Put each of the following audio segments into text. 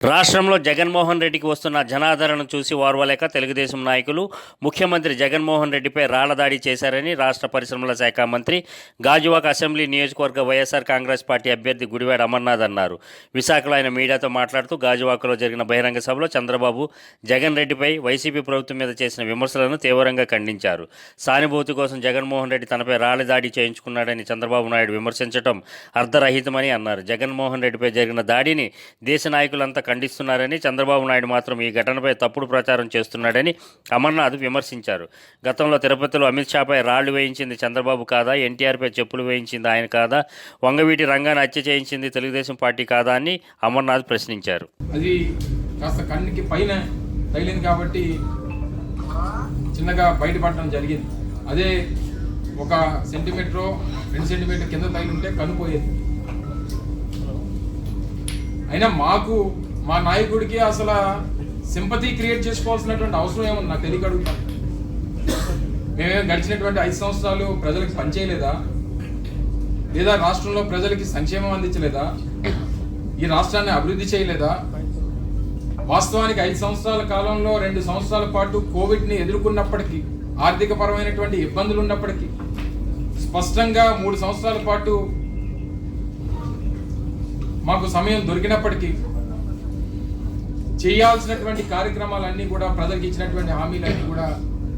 రాష్ట్రంలో జగన్మోహన్ రెడ్డికి వస్తున్న జనాదరణ చూసి ఓర్వలేక తెలుగుదేశం నాయకులు ముఖ్యమంత్రి జగన్మోహన్ రెడ్డిపై రాళ్ళదాడి చేశారని రాష్ట్ర పరిశ్రమల శాఖ మంత్రి గాజువాక అసెంబ్లీ నియోజకవర్గ వైఎస్ఆర్ కాంగ్రెస్ పార్టీ అభ్యర్థి గుడివాడ అమర్నాథ్ అన్నారు. విశాఖలో ఆయన మీడియాతో మాట్లాడుతూ గాజువాకలో జరిగిన బహిరంగ సభలో చంద్రబాబు జగన్ రెడ్డిపై వైసీపీ ప్రభుత్వం మీద చేసిన విమర్శలను తీవ్రంగా ఖండించారు. సానుభూతి కోసం జగన్మోహన్ రెడ్డి తనపై రాళ్ళ దాడి చేయించుకున్నాడని చంద్రబాబు నాయుడు విమర్శించడం అర్ధరహితమని అన్నారు. జగన్మోహన్ రెడ్డిపై జరిగిన దాడిని దేశ నాయకులంతా ఖండిస్తున్నారని చంద్రబాబు నాయుడు మాత్రం ఈ ఘటనపై తప్పుడు ప్రచారం చేస్తున్నాడని అమర్నాథ్ విమర్శించారు. గతంలో తిరుపతిలో అమిత్ షాపై రాళ్ళు వేయించింది చంద్రబాబు కాదా? ఎన్టీఆర్పై చెప్పులు వేయించింది ఆయన కాదా? వంగవీటి రంగాన్ని హత్య చేయించింది తెలుగుదేశం పార్టీ కాదా అని అమర్నాథ్ ప్రశ్నించారు. అది కాస్త కన్నుకి పైన తగిలింది కాబట్టి చిన్నగా బయటపడడం జరిగింది. అదే ఒక సెంటీమీటర్ రెండు సెంటీమీటర్ కింద తగిలి ఉంటే కన్ను పోయేది. అయినా మాకు మా నాయకుడికి అసలు సింపతి క్రియేట్ చేసుకోవాల్సినటువంటి అవసరం ఏముంది? నాకు తెలియక అడుగుతాను మేమేం గడిచినటువంటి ఐదు సంవత్సరాలు ప్రజలకు పనిచేయలేదా? లేదా రాష్ట్రంలో ప్రజలకి సంక్షేమం అందించలేదా? ఈ రాష్ట్రాన్ని అభివృద్ధి చేయలేదా? వాస్తవానికి ఐదు సంవత్సరాల కాలంలో రెండు సంవత్సరాల పాటు కోవిడ్ని ఎదుర్కొన్నప్పటికీ ఆర్థిక పరమైనటువంటి ఇబ్బందులు ఉన్నప్పటికీ స్పష్టంగా మూడు సంవత్సరాల పాటు మాకు సమయం దొరికినప్పటికీ చేయాల్సినటువంటి కార్యక్రమాలన్నీ కూడా ప్రజలకు ఇచ్చినటువంటి హామీలన్నీ కూడా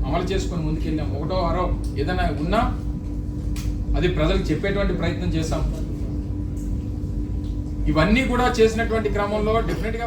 అమలు చేసుకొని ముందుకెళ్ళాం. ఒకటో ఆరో ఏదైనా ఉన్నా అది ప్రజలకు చెప్పేటువంటి ప్రయత్నం చేశాం ఇవన్నీ కూడా చేసినటువంటి క్రమంలో డెఫినెట్గా